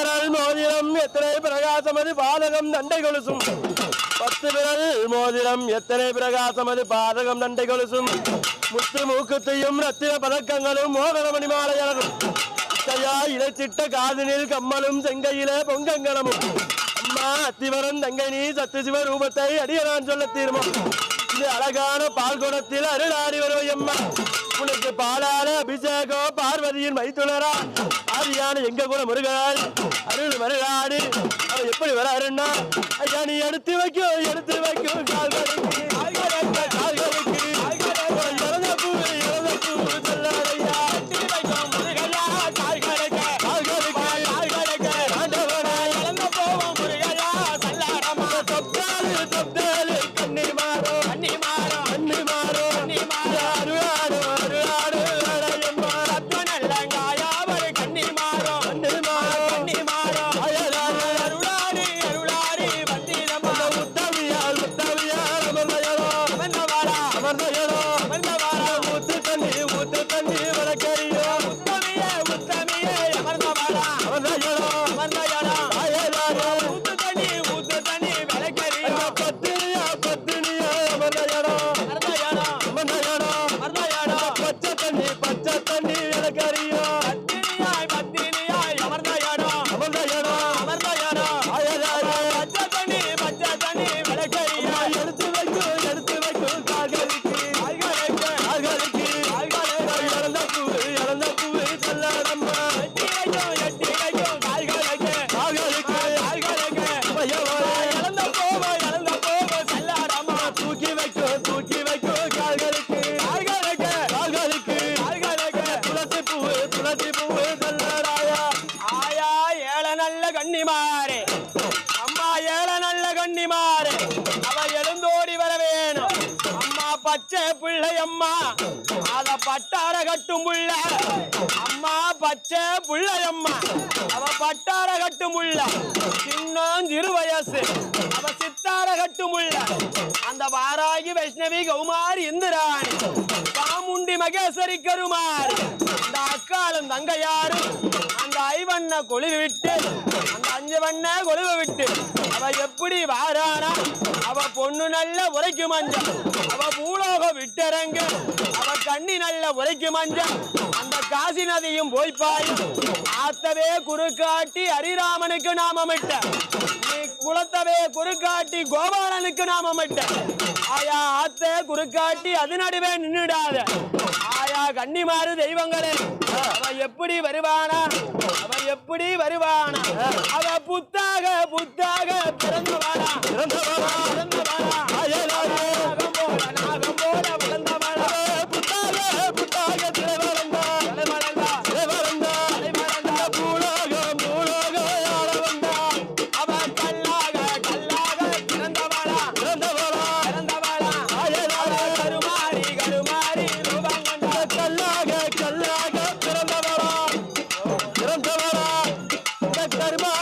விரல் மோதிரம் எத்தனை பிரகாசமது பாதகம் தண்டை கொலுசும்? பத்து விரல் மோதிரம் எத்தனை பிரகாசமது பாதகம் தண்டை கொலுசும்? முத்து மூக்குத்தையும் ரத்தின பதக்கங்களும் மோகனமணி மாலையழகும். இசையா இழைச்சிட்ட காதினில் கம்மலும் செங்கையிலே பொங்கங்கணமும் அம்மா அத்திவரன் தங்கை நீ சத்து சிவ ரூபத்தை அடிய நான் சொல்ல தீர்மம். இது அழகான பால்குடத்தில் அருளாடி வருவையம்மா. உனக்கு பாலால அபிஷேகம் பார்வதியின் மைத்துனரா ஆதியான எங்க கூட முருகன் அருள் மருகாடு அவ எப்படி வராருன்னா ஐயா நீ எடுத்து வைக்கும் எடுத்து வைக்கும் கால்களுக்கு நல்ல அம்மா ஏழ நல்ல கன்னிமாரே அவ எழுந்தோடி வர வேணும் அம்மா பச்சை பிள்ளை அம்மா. அத பட்டார கட்டும் புள்ள. அம்மா பச்சை பிள்ளை அம்மா. அவ பட்டார கட்டும் புள்ள. சின்னம் சிறு வயசு. அவ சித்தார கட்டும் புள்ள. அந்த வாராகி வைஷ்ணவி கௌமாரி இந்திராணி. சாமுண்டி மகேஸ்வரி கருமாரி அந்த அக்காலும் தங்கையாரும் யாரு கொழுவி விட்டு அந்த அஞ்சு வண்ண கொழுவை விட்டு அவ எப்படி வாரானா? அவ பொண்ணு நல்ல உரைக்கு மஞ்சள். அவ பூலோக விட்டரங்க. அவ கண்ணி நல்ல உரைக்கு மஞ்சள். அந்த காசி நதியும் போய் ஆத்தவே குறுக்காட்டி ஹரிராமனுக்கு நாமமிட்ட. நீ குளத்தவே குறுக்காட்டி கோபாலனுக்கு நாமமிட்ட ஆயா ஆத்த குறுக்காட்டி அது நடுவே நின்னுடாத. ஆயா கன்னிமாறு தெய்வங்களே அவ எப்படி வருவானா? அவ எப்படி வருவானா? அவ புத்தாக புத்தாக பிறந்த Barbar